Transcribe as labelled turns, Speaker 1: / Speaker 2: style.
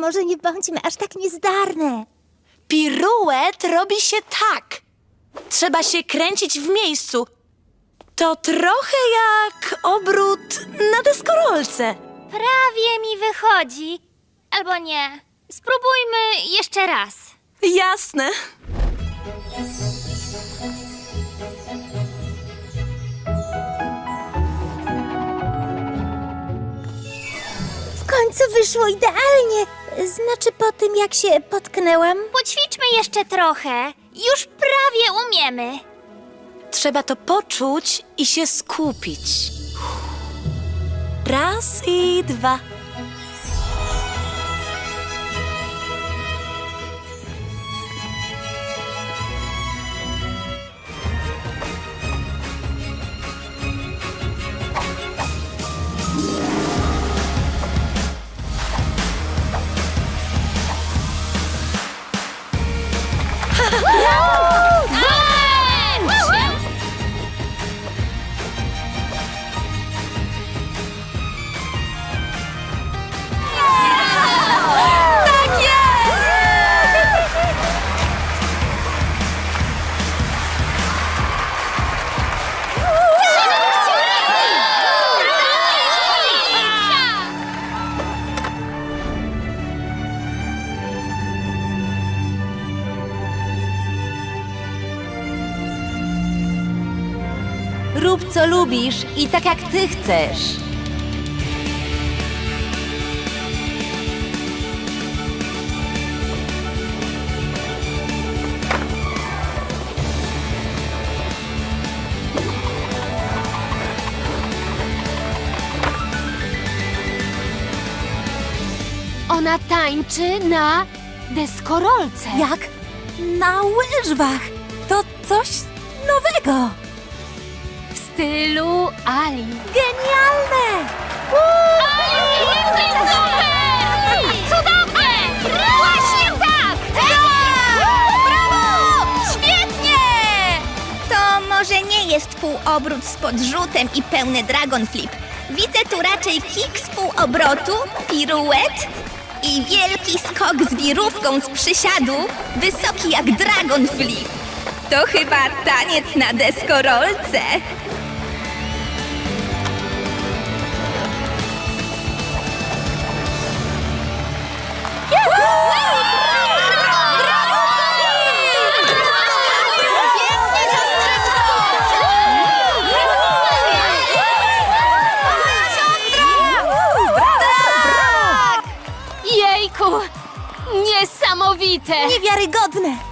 Speaker 1: może nie bądźmy aż tak niezdarne.
Speaker 2: Piruet robi się tak. Trzeba się kręcić w miejscu. To trochę jak obrót na deskorolce.
Speaker 3: Prawie mi wychodzi. Albo nie. Spróbujmy jeszcze raz.
Speaker 2: Jasne.
Speaker 1: W końcu wyszło idealnie. Znaczy po tym, jak się potknęłam.
Speaker 3: Poćwiczmy jeszcze trochę. Już prawie umiemy.
Speaker 2: Trzeba to poczuć i się skupić. Raz i dwa. no!
Speaker 4: Rób co lubisz i tak jak ty chcesz.
Speaker 3: Ona tańczy na deskorolce.
Speaker 4: Jak? Na łyżwach. To coś nowego.
Speaker 3: Stylu Ali.
Speaker 4: Genialne!
Speaker 3: Ali, jesteś super! Cudownie! Właśnie tak! Brawo! Świetnie!
Speaker 1: To może nie jest półobrót z podrzutem i pełny dragon flip. Widzę tu raczej kick z półobrotu, piruet i wielki skok z wirówką z przysiadu, wysoki jak dragon flip. To chyba taniec na deskorolce.
Speaker 3: Niesamowite!
Speaker 4: Niewiarygodne!